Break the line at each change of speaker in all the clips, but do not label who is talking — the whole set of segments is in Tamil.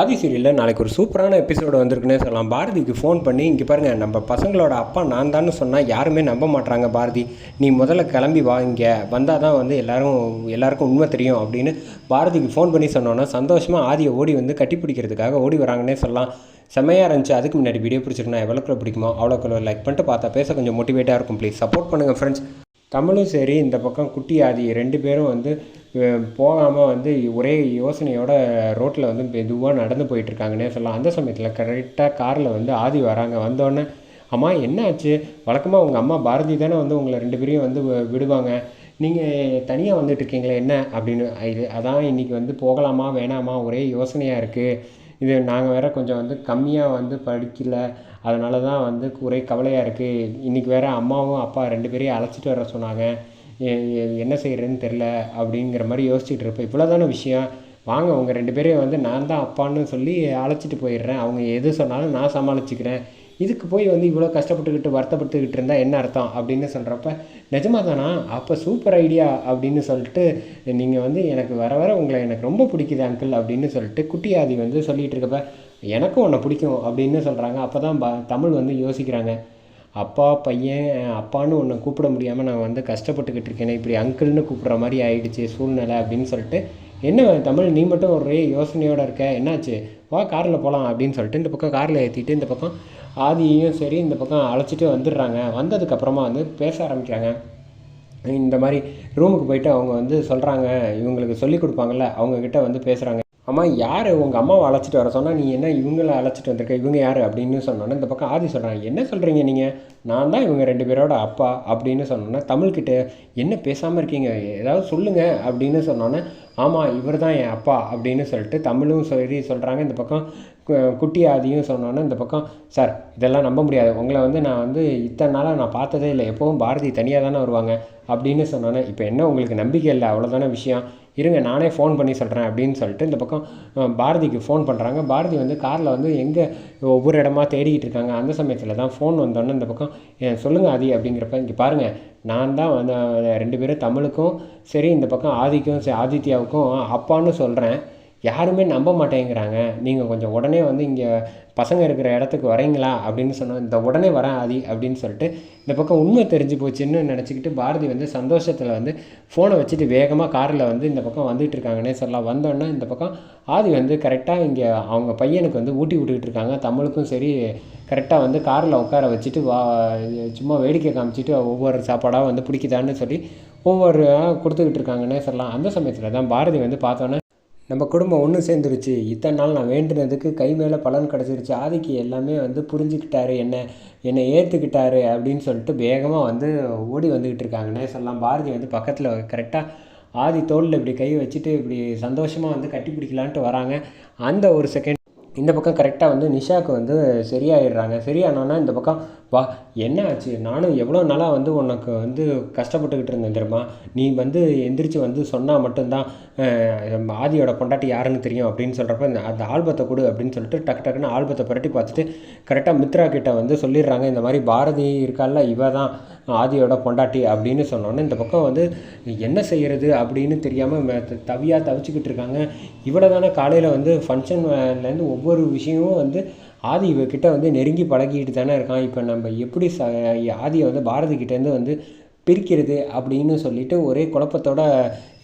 ஆதி சீரியலில் நாளைக்கு ஒரு சூப்பரான எபிசோடு வந்திருக்குன்னே சொல்லலாம். பாரதிக்கு ஃபோன் பண்ணி இங்கே பாருங்கள் நம்ம பசங்களோட அப்பா நான் தான் சொன்னால் யாருமே நம்ப மாட்டாங்க பாரதி. நீ முதல்ல கிளம்பி வா இங்கே. வந்தால் தான் வந்து எல்லோரும் எல்லாருக்கும் உண்மை தெரியும் அப்படின்னு பாரதிக்கு ஃபோன் பண்ணி சொன்னோன்னா சந்தோஷமாக ஆதியை ஓடி வந்து கட்டி பிடிக்கிறதுக்காக ஓடி வராங்கன்னே சொல்லலாம். செம்மையாக இருந்துச்சு. அதுக்கு முன்னாடி வீடியோ பிடிச்சிருக்கணும் எவ்வளோக்குள்ள பிடிக்குமோ அவ்வளோக்குள்ள லைக் பண்ணிட்டு பார்த்தா பேச கொஞ்சம் மோட்டிவேட்டாக இருக்கும். ப்ளீஸ் சப்போர்ட் பண்ணுங்கள் ஃப்ரெண்ட்ஸ் தமிழும் சரி இந்த பக்கம் குட்டி ஆதி ரெண்டு பேரும் வந்து போகாமல் வந்து ஒரே யோசனையோட ரோட்டில் வந்து மெதுவாக நடந்து போயிட்டுருக்காங்கன்னே சொல்லலாம் அந்த சமயத்தில் கரெக்டாக காரில் வந்து ஆதி வராங்க. வந்தோடனே அம்மா என்ன ஆச்சு? வழக்கமாக உங்கள் அம்மா பாரதி தானே வந்து உங்களை ரெண்டு பேரையும் வந்து விடுவாங்க. நீங்கள் தனியாக வந்துட்டுருக்கீங்களே என்ன? அப்படின்னு இது அதான் இன்றைக்கி வந்து போகலாமா வேணாமா? ஒரே யோசனையாக இருக்குது இது நாங்கள் வேறு கொஞ்சம் வந்து கம்மியாக வந்து படிக்கல. அதனால தான் வந்து ஒரே கவலையாக இருக்குது இன்றைக்கி வேறு அம்மாவும் அப்பா ரெண்டு பேரையும் அழைச்சிட்டு வர சொன்னாங்க. என்ன செய்கிறதுன்னு தெரில அப்படிங்கிற மாதிரி யோசிச்சுட்டு இருப்பேன். இவ்வளோ தானே விஷயம். வாங்க உங்கள் ரெண்டு பேரையும் வந்து நான் தான் அப்பான்னு சொல்லி அழைச்சிட்டு போயிடுறேன். அவங்க எது சொன்னாலும் நான் சமாளிச்சுக்கிறேன். இதுக்கு போய் வந்து இவ்வளோ கஷ்டப்பட்டுக்கிட்டு வருத்தப்பட்டுக்கிட்டு இருந்தால் என்ன அர்த்தம் அப்படின்னு சொல்கிறப்ப நிஜமா தானா? அப்போ சூப்பர் ஐடியா அப்படின்னு சொல்லிட்டு நீங்கள் வந்து எனக்கு வர வர உங்களை எனக்கு ரொம்ப பிடிக்குது அங்கிள் அப்படின்னு சொல்லிட்டு குட்டியாதி வந்து சொல்லிகிட்டு இருக்கப்ப எனக்கும் உன்னை பிடிக்கும் அப்படின்னு சொல்கிறாங்க அப்போ தான் ப தமிழ் வந்து யோசிக்கிறாங்க. அப்பா பையன் அப்பான்னு ஒன்று கூப்பிட முடியாமல் நான் வந்து கஷ்டப்பட்டுக்கிட்டு இருக்கேனே இப்படி அங்கிள்னு கூப்பிட்ற மாதிரி ஆயிடுச்சு சூழ்நிலை அப்படின்னு சொல்லிட்டு. என்ன தமிழ் நீ மட்டும் ஒரே யோசனையோடு இருக்க? என்னாச்சு? வா காரில் போகலாம் அப்படின்னு சொல்லிட்டு இந்த பக்கம் காரில் ஏற்றிட்டு இந்த பக்கம் ஆதியையும் சரி இந்த பக்கம் அழைச்சிட்டு வந்துடுறாங்க. வந்ததுக்கப்புறமா வந்து பேச ஆரம்பிக்கிறாங்க. இந்த மாதிரி ரூமுக்கு போயிட்டு அவங்க வந்து சொல்கிறாங்க இவங்களுக்கு சொல்லி கொடுப்பாங்கல்ல அவங்கக்கிட்ட வந்து பேசுகிறாங்க அம்மா யார்? உங்கள் அம்மாவை அழைச்சிட்டு வர சொன்னால் நீ என்ன இவங்கள அழைச்சிட்டு வந்திருக்க? இவங்க யார்? அப்படின்னு சொன்னோன்னே இந்த பக்கம் ஆதி சொல்கிறாங்க என்ன சொல்கிறீங்க நீங்கள் நான் தான் இவங்க ரெண்டு பேரோட அப்பா அப்படின்னு சொன்னோன்னே தமிழ்கிட்ட என்ன பேசாமல் இருக்கீங்க? ஏதாவது சொல்லுங்கள் அப்படின்னு சொன்னோன்னே ஆமாம் இவர் தான் என் அப்பா அப்படின்னு சொல்லிட்டு தமிழும் சரி சொல்கிறாங்க இந்த பக்கம் கு- குட்டி ஆதியும் சொன்னோன்னே இந்த பக்கம் சார் இதெல்லாம் நம்ப முடியாது. உங்களை வந்து நான் வந்து இத்தனை நாளாக நான் பார்த்ததே இல்லை. எப்போவும் பாரதி தனியாக தானே வருவாங்க. அப்படின்னு சொன்னோன்னே இப்போ என்ன உங்களுக்கு நம்பிக்கை இல்லை? அவ்வளோதான விஷயம். இருங்க நானே ஃபோன் பண்ணி சொல்கிறேன் அப்படின்னு சொல்லிட்டு இந்த பக்கம் பாரதிக்கு ஃபோன் பண்ணுறாங்க பாரதி வந்து காரில் வந்து எங்கே ஒவ்வொரு இடமா தேடிக்கிட்டு இருக்காங்க. அந்த சமயத்தில் தான் ஃபோன் வந்தோடனே இந்த பக்கம் "ஏன், அதி ஆதி அப்படிங்கிறப்ப இங்கே பாருங்கள் நான் தான் அந்த ரெண்டு பேரும் தமிழுக்கும் சரி இந்த பக்கம் ஆதிக்கும் சரி ஆதித்யாவுக்கும் அப்பான்னு சொல்கிறேன் யாருமே நம்ப மாட்டேங்கிறாங்க. நீங்கள் கொஞ்சம் உடனே வந்து இங்கே பசங்க இருக்கிற இடத்துக்கு வரீங்களா? அப்படின்னு சொன்னோம் இந்த உடனே வரேன் ஆதி அப்படின்னு சொல்லிட்டு இந்த பக்கம் உண்மை தெரிஞ்சு போச்சுன்னு நினச்சிக்கிட்டு பாரதி வந்து சந்தோஷத்தில் வந்து ஃபோனை வச்சுட்டு வேகமாக காரில் வந்து இந்த பக்கம் வந்துட்டு இருக்காங்கன்னே சொல்லலாம் வந்தோடனே இந்த பக்கம் ஆதி வந்து கரெக்டாக இங்கே அவங்க பையனுக்கு வந்து ஊட்டி விட்டுக்கிட்டு இருக்காங்க. தமிழுக்கும் சரி கரெக்டாக வந்து காரில் உட்கார வச்சுட்டு வா சும்மா வேடிக்கை காமிச்சிட்டு ஒவ்வொரு சாப்பாடாக வந்து பிடிக்குதான்னு சொல்லி ஒவ்வொரு கொடுத்துக்கிட்டு இருக்காங்கன்னே சொல்லலாம் அந்த சமயத்தில் தான் பாரதி வந்து பார்த்தோன்னே நம்ம குடும்பம் ஒன்று சேர்ந்துருச்சு. இத்தனை நாள் நான் வேண்டுனதுக்கு கை மேலே பலன் கிடச்சிருச்சு. ஆதிக்கு எல்லாமே வந்து புரிஞ்சுக்கிட்டாரு என்ன என்னை ஏற்றுக்கிட்டாரு அப்படின்னு சொல்லிட்டு வேகமாக வந்து ஓடி வந்துக்கிட்டு இருக்காங்கன்னே சொல்லலாம் பாரதி வந்து பக்கத்தில் கரெக்டாக ஆதி தோளில் இப்படி கை வச்சுட்டு இப்படி சந்தோஷமாக வந்து கட்டி பிடிக்கலான்ட்டு வராங்க. அந்த ஒரு செகண்ட் இந்த பக்கம் கரெக்டாக வந்து நிஷாவுக்கு வந்து சரியாயிடுறாங்க. சரியானோன்னா இந்த பக்கம் வா என்ன ஆச்சு? நானும் எவ்வளோ நாளாக வந்து உனக்கு வந்து கஷ்டப்பட்டுக்கிட்டு இருந்தேன் தெரியுமா? நீ வந்து எந்திரிச்சு வந்து சொன்னால் மட்டும்தான் ஆதியோட பொண்டாட்டி யாருன்னு தெரியும் அப்படின்னு சொல்கிறப்ப இந்த அந்த ஆல்பத்தை கொடு அப்படின்னு சொல்லிட்டு டக்கு டக்குன்னு ஆல்பத்தை புரட்டி பார்த்துட்டு கரெக்டாக மித்ரா கிட்ட வந்து சொல்லிடுறாங்க. இந்த மாதிரி பாரதி இருக்கால இவ தான் ஆதியோட பொண்டாட்டி அப்படின்னு சொன்னோன்னே இந்த பக்கம் வந்து என்ன செய்கிறது அப்படின்னு தெரியாமல் தவியாக தவிச்சுக்கிட்டு இருக்காங்க. இவ்வளோ தானே காலையில் வந்து ஃபங்க்ஷன்லேருந்து ஒவ்வொரு விஷயமும் வந்து ஆதி இவகிட்ட வந்து நெருங்கி பழகிட்டு தானே இருக்கான். இப்போ நம்ம எப்படி ச ஆதியை வந்து பாரதி கிட்டேருந்து வந்து பிரிக்கிறது அப்படின்னு சொல்லிட்டு ஒரே குழப்பத்தோடு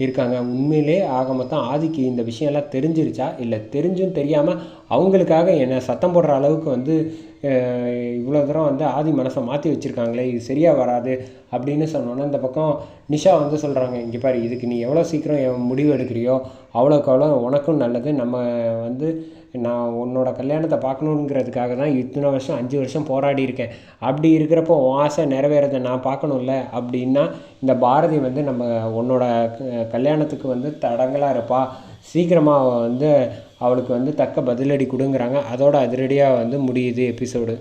இருக்காங்க. உண்மையிலே ஆக மொத்தம் ஆதிக்கு இந்த விஷயம்லாம் தெரிஞ்சிருச்சா? இல்லை தெரிஞ்சும் தெரியாமல் அவங்களுக்காக என்னை சத்தம் போடுற அளவுக்கு வந்து இவ்வளோ தூரம் வந்து ஆதி மனசை மாற்றி வச்சுருக்காங்களே இது சரியாக வராது அப்படின்னு சொன்னோன்னே இந்த பக்கம் நிஷா வந்து சொல்கிறாங்க இங்கே பாரு இதுக்கு நீ எவ்வளோ சீக்கிரம் முடிவு எடுக்கிறியோ அவ்வளோக்கு அவ்வளோ உனக்கும் நல்லது நம்ம வந்து நான் உன்னோட கல்யாணத்தை பார்க்கணுங்கிறதுக்காக தான் இத்தனை வருஷம் அஞ்சு வருஷம் போராடி இருக்கேன். அப்படி இருக்கிறப்போ உன் ஆசை நிறைவேறதை நான் பார்க்கணும்ல அப்படின்னா இந்த பாரதி வந்து நம்ம உன்னோட கல்யாணத்துக்கு வந்து தடங்களாக இருப்பா. சீக்கிரமாக வந்து அவளுக்கு வந்து தக்க பதிலடி கொடுங்குறாங்க. அதோட அதிரடியாக வந்து முடியுது எபிசோடு